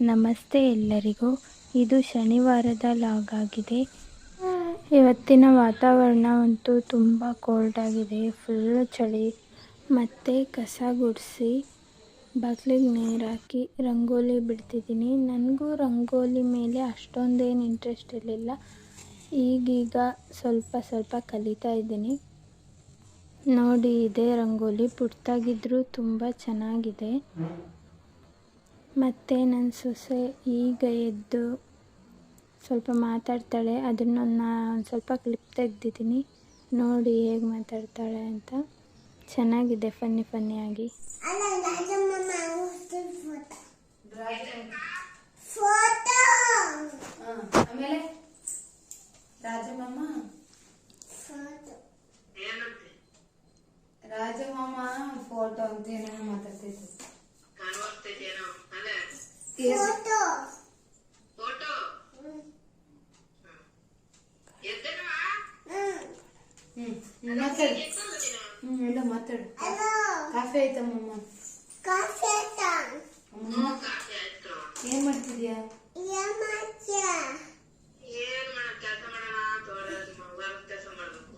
ನಮಸ್ತೆ ಎಲ್ಲರಿಗೂ. ಇದು ಶನಿವಾರದ ಲಾಗ್ ಆಗಿದೆ. ಇವತ್ತಿನ ವಾತಾವರಣ ಅಂತೂ ತುಂಬ ಕೋಲ್ಡ್ ಆಗಿದೆ. ಫುಲ್ ಚಳಿ. ಮತ್ತು ಕಸ ಗುಡಿಸಿ ಬಾಗಿಲಿಗೆ ನೀರು ಹಾಕಿ ರಂಗೋಲಿ ಬಿಡ್ತಿದ್ದೀನಿ. ನನಗೂ ರಂಗೋಲಿ ಮೇಲೆ ಅಷ್ಟೊಂದೇನು ಇಂಟ್ರೆಸ್ಟ್ ಇರಲಿಲ್ಲ. ಈಗೀಗ ಸ್ವಲ್ಪ ಸ್ವಲ್ಪ ಕಲಿತಾ ಇದ್ದೀನಿ. ನೋಡಿ, ಇದೆ ರಂಗೋಲಿ ಪುಟ್ಟಾಗಿದ್ದರೂ ತುಂಬ ಚೆನ್ನಾಗಿದೆ. ಮತ್ತು ನನ್ನ ಸೊಸೆ ಈಗ ಎದ್ದು ಸ್ವಲ್ಪ ಮಾತಾಡ್ತಾಳೆ. ಅದನ್ನೊಂದು ಒಂದು ಸ್ವಲ್ಪ ಕ್ಲಿಪ್ ತೆಗ್ದಿದ್ದೀನಿ. ನೋಡಿ ಹೇಗೆ ಮಾತಾಡ್ತಾಳೆ ಅಂತ. ಚೆನ್ನಾಗಿದೆ ಫನ್ನಿ ಫನ್ನಿಯಾಗಿ ಆಮೇಲೆ ರಾಜಮಾಮ ರಾಜಮಾಮ. ಫೋಟೋ ಅಂತ ಏನೋ ಮಾತಾಡ್ತಿದ್ರು ಮಾತಾಡು. ಹ್ಮ್ ಎಲ್ಲ ಮಾತಾಡು. ಕಾಫಿ ಆಯ್ತಮ್ಮ ಅಮ್ಮ ಏನ್ ಮಾಡ್ತಿದ್ಯಾ ಏನ್ ಮಾಡ ಕೆಲಸ ಮಾಡೋಣ ಅಥವಾ ಕೆಲಸ ಮಾಡ್ಬೇಕು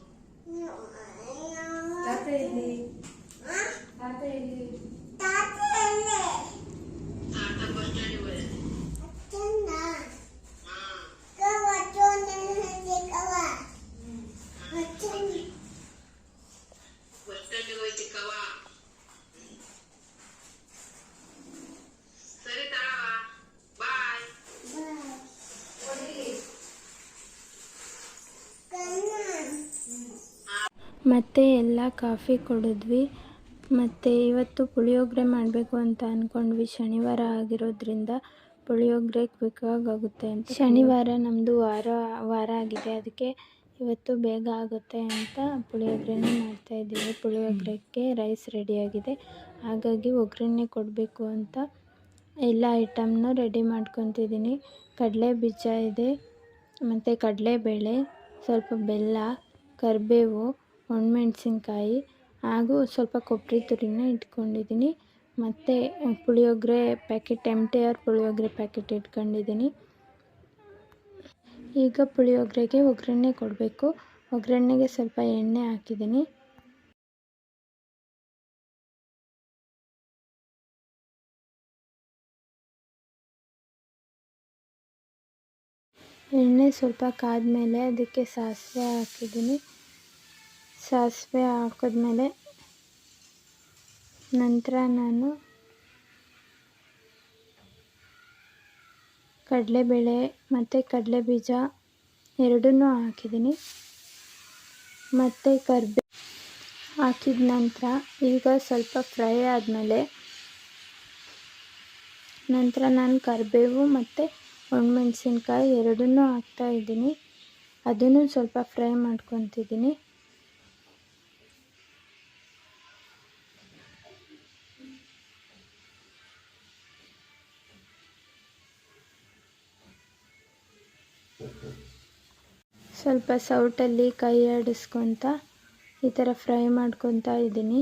ತಾತ ಎಲ್ಲಿ ತಾತ ಎಲ್ಲಿ ತಾತ ಬಸ್ ಸ್ಟ್ಯಾಂಡಿಗೆ ಹೋದೆ ಬಸ್ ಸ್ಟ್ಯಾಂಡಿಗೆ ಹೋಯ್ತಿ ಕವ ಸರಿ ತಾಳವ ಬಾಯ್ ಮತ್ತು ಎಲ್ಲ ಕಾಫಿ ಕುಡಿದ್ವಿ. ಮತ್ತು ಇವತ್ತು ಪುಳಿಯೋಗರೆ ಮಾಡಬೇಕು ಅಂತ ಅಂದ್ಕೊಂಡ್ವಿ ಶನಿವಾರ ಆಗಿರೋದ್ರಿಂದ ಪುಳಿಯೋಗರೆ ಕ್ವಿಕ್ಕಾಗುತ್ತೆ ಅಂತ ಶನಿವಾರ ನಮ್ಮದು ವಾರ ವಾರ ಆಗಿದೆ. ಅದಕ್ಕೆ ಇವತ್ತು ಬೇಗ ಆಗುತ್ತೆ ಅಂತ ಪುಳಿಯೋಗರೆನೇ ಮಾಡ್ತಾಯಿದ್ದೀವಿ ಪುಳಿಯೋಗರೆಗೆ ರೈಸ್ ರೆಡಿಯಾಗಿದೆ ಹಾಗಾಗಿ ಒಗ್ಗರಣೆ ಕೊಡಬೇಕು ಅಂತ ಎಲ್ಲ ಐಟಮ್ನ ರೆಡಿ ಮಾಡ್ಕೊತಿದ್ದೀನಿ. ಕಡಲೆ ಬೀಜ ಇದೆ. ಮತ್ತು ಕಡಲೆಬೇಳೆ, ಸ್ವಲ್ಪ ಬೆಲ್ಲ, ಕರಿಬೇವು ಒಣಮೆಣ್ಸಿನ್ಕಾಯಿ ಹಾಗೂ ಸ್ವಲ್ಪ ಕೊಬ್ಬರಿ ತುರಿನ ಇಟ್ಕೊಂಡಿದ್ದೀನಿ. ಮತ್ತು puliyogare packet M T R puliyogare packet ಇಟ್ಕೊಂಡಿದ್ದೀನಿ. ಈಗ ಪುಳಿಯೋಗರೆಗೆ ಒಗ್ಗರಣೆ ಕೊಡಬೇಕು. ಒಗ್ಗರಣೆಗೆ ಸ್ವಲ್ಪ ಎಣ್ಣೆ ಹಾಕಿದ್ದೀನಿ. ಎಣ್ಣೆ ಸ್ವಲ್ಪ ಕಾದ ಮೇಲೆ ಅದಕ್ಕೆ ಸಾಸಿವೆ ಹಾಕಿದ್ದೀನಿ. ಸಾಸಿವೆ ಹಾಕಿದ್ಮೇಲೆ ನಂತರ ನಾನು ಕಡಲೆಬೇಳೆ ಮತ್ತು ಕಡಲೆ ಬೀಜ ಎರಡನ್ನೂ ಹಾಕಿದ್ದೀನಿ. ಮತ್ತು ಕರ್ಬೇ ಹಾಕಿದ ನಂತರ ಈಗ ಸ್ವಲ್ಪ ಫ್ರೈ ಆದಮೇಲೆ ನಂತರ ನಾನು ಕರಿಬೇವು ಮತ್ತು ಒಣಮೆಣ್ಸಿನ್ಕಾಯಿ ಎರಡನ್ನೂ ಹಾಕ್ತಾಯಿದ್ದೀನಿ ಅದನ್ನು ಸ್ವಲ್ಪ ಫ್ರೈ ಮಾಡ್ಕೊತಿದ್ದೀನಿ. ಸ್ವಲ್ಪ ಸೌಟಲ್ಲಿ ಕೈ ಆಡಿಸ್ಕೊತ ಈ ಥರ ಫ್ರೈ ಮಾಡ್ಕೊತಾ ಇದ್ದೀನಿ.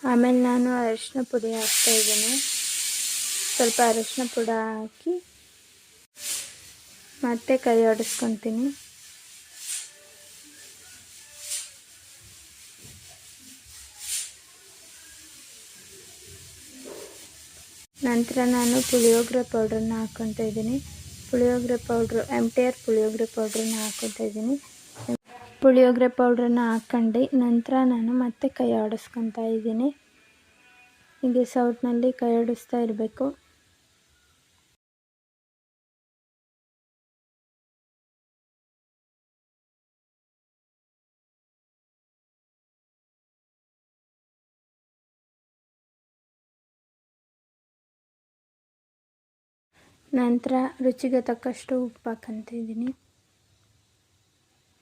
ಆಮೇಲೆ ನಾನು ಅರಿಶಿನ ಪುಡಿ ಹಾಕ್ತಾ ಇದ್ದೀನಿ. ಸ್ವಲ್ಪ ಅರಿಶಿನ ಪುಡಿ ಹಾಕಿ ಮತ್ತೆ ಕೈ ಆಡಿಸ್ಕೊತೀನಿ. ನಂತರ ನಾನು ಪುಳಿಯೋಗರೆ ಪೌಡ್ರನ್ನ ಹಾಕ್ಕೊತಾ ಇದ್ದೀನಿ. ಪುಳಿಯೋಗರೆ ಪೌಡ್ರು ಆರ್ ಪುಳಿಯೋಗರೆ ಪೌಡ್ರನ್ನ ಹಾಕ್ಕೊತಾ ಇದ್ದೀನಿ. ಪುಳಿಯೋಗರೆ ಪೌಡ್ರನ್ನ ಹಾಕ್ಕೊಂಡು ನಂತರ ನಾನು ಮತ್ತೆ ಕೈ ಆಡಿಸ್ಕೊತಾ ಇದ್ದೀನಿ. ಹೀಗೆ ಸೌಟ್ನಲ್ಲಿ ಕೈ ಆಡಿಸ್ತಾ ಇರಬೇಕು. ನಂತರ ರುಚಿಗೆ ತಕ್ಕಷ್ಟು ಉಪ್ಪು ಹಾಕಂತಿದ್ದೀನಿ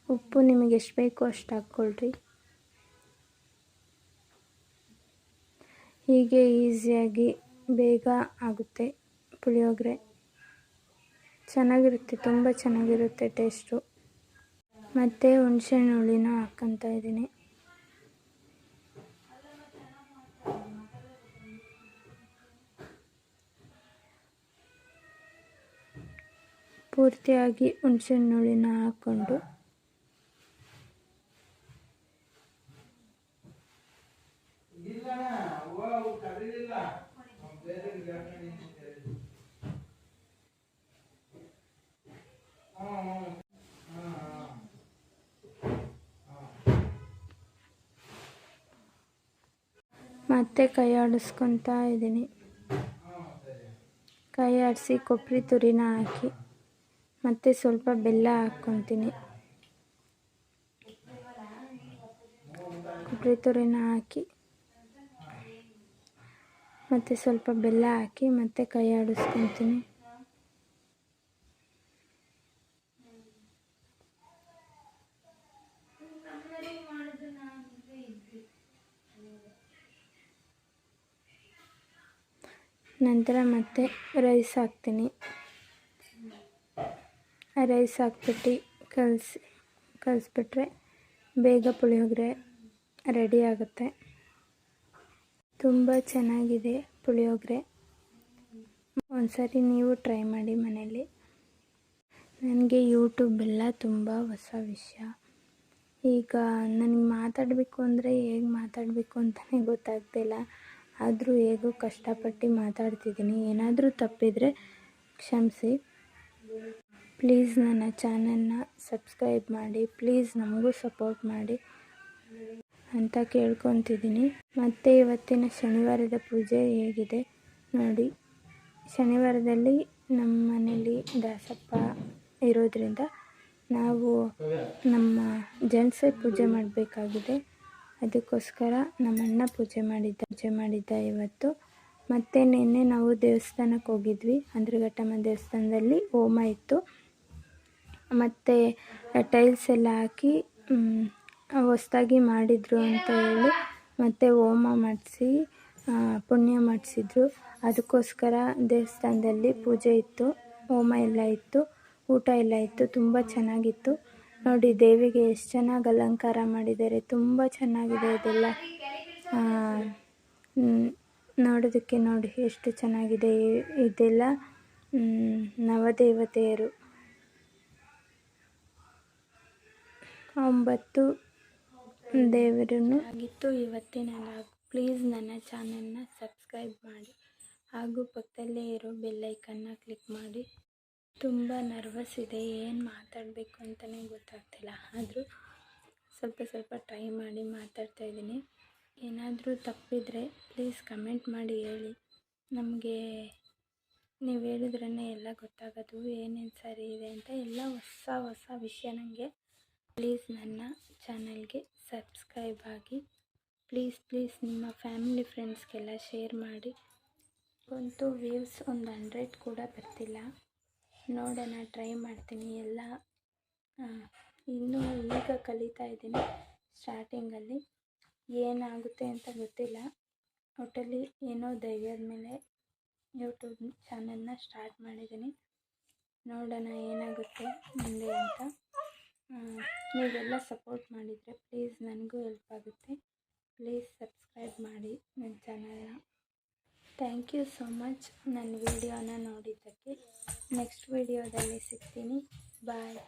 ಉಪ್ಪು ನಿಮಗೆ ಎಷ್ಟು ಬೇಕೋ ಅಷ್ಟು ಹಾಕ್ಕೊಳ್ರಿ. ಹೀಗೆ ಈಸಿಯಾಗಿ ಬೇಗ ಆಗುತ್ತೆ ಪುಳಿಯೋಗರೆ. ಚೆನ್ನಾಗಿರುತ್ತೆ, ತುಂಬ ಚೆನ್ನಾಗಿರುತ್ತೆ ಟೇಸ್ಟು. ಮತ್ತು ಹುಣಸೆಹಣ್ಣು ಹುಳಿನ ಹಾಕ್ಕೊತಾ ಇದ್ದೀನಿ. ಪೂರ್ತಿಯಾಗಿ ಹುಣಸೆಹಣ್ಣುಳಿನ ಹಾಕ್ಕೊಂಡು ಮತ್ತೆ ಕೈ ಆಡಿಸ್ಕೊತಾ ಇದ್ದೀನಿ. ಕೈ ಆಡಿಸಿ ಕೊಬ್ಬರಿ ತುರಿನ ಹಾಕಿ. ಮತ್ತು ಸ್ವಲ್ಪ ಬೆಲ್ಲ ಹಾಕ್ಕೊತೀನಿ. ಕೊಬ್ಬರಿ ತುರಿನ ಹಾಕಿ. ಮತ್ತು ಸ್ವಲ್ಪ ಬೆಲ್ಲ ಹಾಕಿ ಮತ್ತೆ ಕೈ ಆಡಿಸ್ಕೊತೀನಿ. ನಂತರ ಮತ್ತೆ ರೈಸ್ ಹಾಕ್ತೀನಿ. ರೈಸ್ ಹಾಕ್ಬಿಟ್ಟು ಕಲಸಿ, ಕಲಿಸ್ಬಿಟ್ರೆ ಬೇಗ ಪುಳಿಯೋಗರೆ ರೆಡಿ ಆಗುತ್ತೆ. ತುಂಬ ಚೆನ್ನಾಗಿದೆ ಪುಳಿಯೋಗರೆ. ಒಂದ್ಸರಿ ನೀವು ಟ್ರೈ ಮಾಡಿ ಮನೇಲಿ ನನಗೆ ಯೂಟ್ಯೂಬೆಲ್ಲ ತುಂಬ ಹೊಸ ವಿಷಯ. ಈಗ ನನಗೆ ಮಾತಾಡಬೇಕು ಅಂದರೆ ಹೇಗೆ ಮಾತಾಡಬೇಕು ಅಂತಲೇ ಗೊತ್ತಾಗ್ತಿಲ್ಲ. ಆದರೂ ಹೇಗೋ ಕಷ್ಟಪಟ್ಟು ಮಾತಾಡ್ತಿದ್ದೀನಿ. ಏನಾದರೂ ತಪ್ಪಿದರೆ ಕ್ಷಮಿಸಿ. ಪ್ಲೀಸ್ ನನ್ನ ಚಾನಲ್ನ ಸಬ್ಸ್ಕ್ರೈಬ್ ಮಾಡಿ, ಪ್ಲೀಸ್ ನಮಗೂ ಸಪೋರ್ಟ್ ಮಾಡಿ ಅಂತ ಕೇಳ್ಕೊತಿದ್ದೀನಿ. ಮತ್ತು ಇವತ್ತಿನ ಶನಿವಾರದ ಪೂಜೆ ಹೇಗಿದೆ ನೋಡಿ. ಶನಿವಾರದಲ್ಲಿ ನಮ್ಮ ಮನೇಲಿ ದಾಸಪ್ಪ ಇರೋದ್ರಿಂದ ನಾವು ನಮ್ಮ ಜೆಂಟ್ಸೇ ಪೂಜೆ ಮಾಡಬೇಕಾಗಿದೆ. ಅದಕ್ಕೋಸ್ಕರ ನಮ್ಮಣ್ಣ ಪೂಜೆ ಮಾಡಿದ್ದ ಪೂಜೆ ಮಾಡಿದ್ದ ಇವತ್ತು. ಮತ್ತು ನಿನ್ನೆ ನಾವು ದೇವಸ್ಥಾನಕ್ಕೆ ಹೋಗಿದ್ವಿ. ಅಂದ್ರಘಟ್ಟಮ್ಮ ದೇವಸ್ಥಾನದಲ್ಲಿ ಹೋಮ ಇತ್ತು. ಮತ್ತು ಟೈಲ್ಸ್ ಎಲ್ಲ ಹಾಕಿ ಹೊಸ್ದಾಗಿ ಮಾಡಿದರು ಅಂತ ಹೇಳಿ ಮತ್ತು ಹೋಮ ಮಾಡಿಸಿ ಪುಣ್ಯ ಮಾಡಿಸಿದ್ರು. ಅದಕ್ಕೋಸ್ಕರ ದೇವಸ್ಥಾನದಲ್ಲಿ ಪೂಜೆ ಇತ್ತು, ಹೋಮ ಎಲ್ಲ ಇತ್ತು, ಊಟ ಎಲ್ಲ ಇತ್ತು, ತುಂಬ ಚೆನ್ನಾಗಿತ್ತು. ನೋಡಿ, ದೇವಿಗೆ ಎಷ್ಟು ಚೆನ್ನಾಗಿ ಅಲಂಕಾರ ಮಾಡಿದ್ದಾರೆ, ತುಂಬ ಚೆನ್ನಾಗಿದೆ ಇದೆಲ್ಲ. ನೋಡೋದಕ್ಕೆ ನೋಡಿ, ಎಷ್ಟು ಚೆನ್ನಾಗಿದೆ ಇದೆಲ್ಲ. ನವದೇವತೆಯರು. ಒಂಬತ್ತು. ದೇವರನ್ನು. ಆಗಿತ್ತು ಇವತ್ತಿನ ಪ್ಲೀಸ್ ನನ್ನ ಚಾನಲ್ನ ಸಬ್ಸ್ಕ್ರೈಬ್ ಮಾಡಿ. ಹಾಗೂ ಪಕ್ಕದಲ್ಲೇ ಇರೋ ಬೆಲ್ಲೈಕನ್ನ ಕ್ಲಿಕ್ ಮಾಡಿ. ತುಂಬ ನರ್ವಸ್ ಇದೆ, ಏನು ಮಾತಾಡಬೇಕು ಅಂತಲೇ ಗೊತ್ತಾಗ್ತಿಲ್ಲ. ಆದರೂ ಸ್ವಲ್ಪ ಸ್ವಲ್ಪ ಟ್ರೈ ಮಾಡಿ ಮಾತಾಡ್ತಾ ಇದ್ದೀನಿ. ಏನಾದರೂ ತಪ್ಪಿದರೆ ಪ್ಲೀಸ್ ಕಮೆಂಟ್ ಮಾಡಿ ಹೇಳಿ. ನಮಗೆ ನೀವು ಹೇಳಿದ್ರೇ ಎಲ್ಲ ಗೊತ್ತಾಗೋದು, ಏನೇನು ಸರಿ ಇದೆ ಅಂತ ಎಲ್ಲ ಹೊಸ ಹೊಸ ವಿಷಯ ನನಗೆ ಪ್ಲೀಸ್ ನನ್ನ ಚಾನಲ್ಗೆ ಸಬ್ಸ್ಕ್ರೈಬ್ ಆಗಿ. ಪ್ಲೀಸ್ ಪ್ಲೀಸ್ ನಿಮ್ಮ ಫ್ಯಾಮಿಲಿ ಫ್ರೆಂಡ್ಸ್ಗೆಲ್ಲ ಶೇರ್ ಮಾಡಿ. ಅಂತೂ ವ್ಯೂವ್ಸ್ ಒಂದು ಹಂಡ್ರೆಡ್ ಕೂಡ ಬರ್ತಿಲ್ಲ. ನೋಡೋಣ ಟ್ರೈ ಮಾಡ್ತೀನಿ. ಎಲ್ಲ ಇನ್ನೂ ಈಗ ಕಲಿತಾ ಇದ್ದೀನಿ ಸ್ಟಾರ್ಟಿಂಗಲ್ಲಿ ಏನಾಗುತ್ತೆ ಅಂತ ಗೊತ್ತಿಲ್ಲ. ಒಟ್ಟಲ್ಲಿ ಏನೋ ಧೈರ್ಯದ ಮೇಲೆ ಯೂಟ್ಯೂಬ್ ಚಾನಲ್ನ ಸ್ಟಾರ್ಟ್ ಮಾಡಿದ್ದೀನಿ. ನೋಡೋಣ ಏನಾಗುತ್ತೆ ಮುಂದೆ ಅಂತ. ನೀವೆಲ್ಲ ಸಪೋರ್ಟ್ ಮಾಡಿದರೆ ಪ್ಲೀಸ್ ನನಗೂ ಹೆಲ್ಪ್ ಆಗುತ್ತೆ. ಪ್ಲೀಸ್ ಸಬ್ಸ್ಕ್ರೈಬ್ ಮಾಡಿ ನನ್ನ ಚಾನಲ್ನ ಥ್ಯಾಂಕ್ ಯು ಸೋ ಮಚ್ ನನ್ನ ವಿಡಿಯೋನ ನೋಡಿದ್ದಕ್ಕೆ ನೆಕ್ಸ್ಟ್ ವಿಡಿಯೋದಲ್ಲಿ ಸಿಗ್ತೀನಿ. ಬಾಯ್